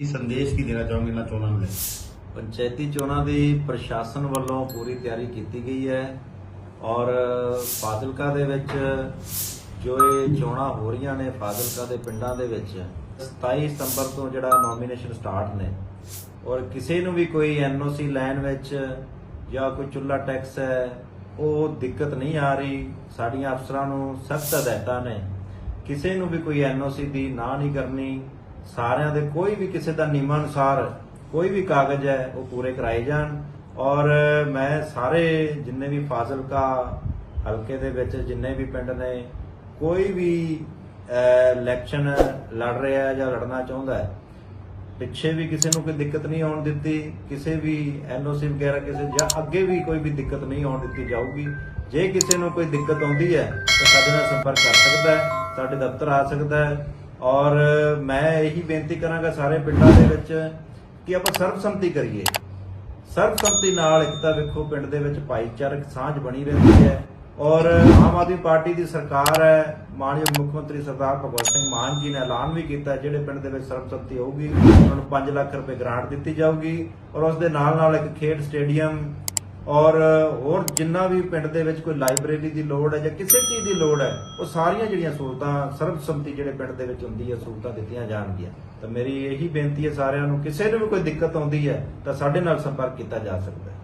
ਕੀ ਸੰਦੇਸ਼ ਕੀ ਦੇਣਾ ਚਾਹੋਗੇ ਇਹਨਾਂ ਚੋਣਾਂ ਨੂੰ ਲੈ ਕੇ? ਪੰਚਾਇਤੀ ਚੋਣਾਂ ਦੀ ਪ੍ਰਸ਼ਾਸਨ ਵੱਲੋਂ ਪੂਰੀ ਤਿਆਰੀ ਕੀਤੀ ਗਈ ਹੈ ਔਰ ਫਾਜ਼ਿਲਕਾ ਦੇ ਵਿੱਚ ਜੋ ਇਹ ਚੋਣਾਂ ਹੋ ਰਹੀਆਂ ਨੇ ਫਾਜ਼ਿਲਕਾ ਦੇ ਪਿੰਡਾਂ ਦੇ ਵਿੱਚ 27 ਸਤੰਬਰ ਤੋਂ ਜਿਹੜਾ ਨੋਮੀਨੇਸ਼ਨ ਸਟਾਰਟ ਨੇ ਔਰ ਕਿਸੇ ਨੂੰ ਵੀ ਕੋਈ ਐਨਓਸੀ ਲੈਣ ਵਿੱਚ ਜਾਂ ਕੋਈ ਚੁੱਲਾ ਟੈਕਸ ਹੈ, ਉਹ ਦਿੱਕਤ ਨਹੀਂ ਆ ਰਹੀ। ਸਾਡੀਆਂ ਅਫਸਰਾਂ ਨੂੰ ਸਖਤ ਹਦਾਇਤਾਂ ਨੇ। ਕਿਸੇ ਨੂੰ ਵੀ ਕੋਈ ਐਨਓਸੀ ਦੀ ਨਾ ਨਹੀਂ ਕਰਨੀ। ਸਾਰਿਆਂ ਦੇ ਕੋਈ ਵੀ ਕਿਸੇ ਦਾ ਨਿਯਮ ਅਨੁਸਾਰ ਕੋਈ ਵੀ ਕਾਗਜ਼ ਹੈ, ਉਹ ਪੂਰੇ ਕਰਾਏ ਜਾਣ। ਔਰ ਮੈਂ ਸਾਰੇ ਜਿੰਨੇ ਵੀ ਫਾਜ਼ਿਲਕਾ ਹਲਕੇ ਦੇ ਵਿੱਚ, ਜਿੰਨੇ ਵੀ ਪਿੰਡ ਨੇ, ਕੋਈ ਵੀ ਇਲੈਕਸ਼ਨ ਲੜ ਰਿਹਾ ਹੈ ਜਾਂ ਲੜਨਾ ਚਾਹੁੰਦਾ ਹੈ, ਪਿੱਛੇ ਵੀ ਕਿਸੇ ਨੂੰ ਕੋਈ ਦਿੱਕਤ ਨਹੀਂ ਆਉਣ ਦਿੱਤੀ। ਕਿਸੇ ਵੀ ਐਨਓਸੀ ਵਗੈਰਾ ਕਿਸੇ ਜਾਂ ਅੱਗੇ ਵੀ ਕੋਈ ਵੀ ਦਿੱਕਤ ਨਹੀਂ ਆਉਣ ਦਿੱਤੀ ਜਾਊਗੀ। ਜੇ ਕਿਸੇ ਨੂੰ ਕੋਈ ਦਿੱਕਤ ਆਉਂਦੀ ਹੈ, ਤਾਂ ਸਾਡੇ ਨਾਲ ਸੰਪਰਕ ਕਰ ਸਕਦਾ ਹੈ, ਸਾਡੇ ਦਫ਼ਤਰ ਆ ਸਕਦਾ ਹੈ ਔਰ ਮੈਂ ਇਹੀ ਬੇਨਤੀ ਕਰਾਂਗਾ ਸਾਰੇ ਪਿੰਡਾਂ ਦੇ ਵਿੱਚ ਕਿ ਆਪਾਂ ਸਰਬਸੰਮਤੀ ਕਰੀਏ। ਸਰਬਸੰਮਤੀ ਨਾਲ ਇੱਕ ਤਾਂ ਵੇਖੋ ਪਿੰਡ ਦੇ ਵਿੱਚ ਭਾਈਚਾਰਕ ਸਾਂਝ ਬਣੀ ਰਹਿੰਦੀ ਹੈ ਔਰ ਆਮ ਆਦਮੀ ਪਾਰਟੀ ਦੀ ਸਰਕਾਰ ਹੈ, ਮਾਨਯੋਗ ਮੁੱਖ ਮੰਤਰੀ ਸਰਦਾਰ ਭਗਵੰਤ ਸਿੰਘ ਮਾਨ ਜੀ ਨੇ ਐਲਾਨ ਵੀ ਕੀਤਾ ਜਿਹੜੇ ਪਿੰਡ ਦੇ ਵਿੱਚ ਸਰਬਸੰਮਤੀ ਹੋਊਗੀ, ਉਹਨਾਂ ਨੂੰ 5 ਲੱਖ ਰੁਪਏ ਗ੍ਰਾਂਟ ਦਿੱਤੀ ਜਾਊਗੀ ਔਰ ਉਸ ਦੇ ਨਾਲ ਨਾਲ ਇੱਕ ਖੇਡ ਸਟੇਡੀਅਮ ਔਰ ਹੋਰ ਜਿੰਨਾ ਵੀ ਪਿੰਡ ਦੇ ਵਿੱਚ ਕੋਈ ਲਾਇਬ੍ਰੇਰੀ ਦੀ ਲੋੜ ਹੈ ਜਾਂ ਕਿਸੇ ਚੀਜ਼ ਦੀ ਲੋੜ ਹੈ, ਉਹ ਸਾਰੀਆਂ ਜਿਹੜੀਆਂ ਸਹੂਲਤਾਂ ਸਰਬਸੰਮਤੀ ਜਿਹੜੇ ਪਿੰਡ ਦੇ ਵਿੱਚ ਹੁੰਦੀ ਹੈ, ਸਹੂਲਤਾਂ ਦਿੱਤੀਆਂ ਜਾਣਗੀਆਂ। ਤਾਂ ਮੇਰੀ ਇਹੀ ਬੇਨਤੀ ਹੈ ਸਾਰਿਆਂ ਨੂੰ, ਕਿਸੇ ਨੂੰ ਵੀ ਕੋਈ ਦਿੱਕਤ ਆਉਂਦੀ ਹੈ, ਤਾਂ ਸਾਡੇ ਨਾਲ ਸੰਪਰਕ ਕੀਤਾ ਜਾ ਸਕਦਾ ਹੈ।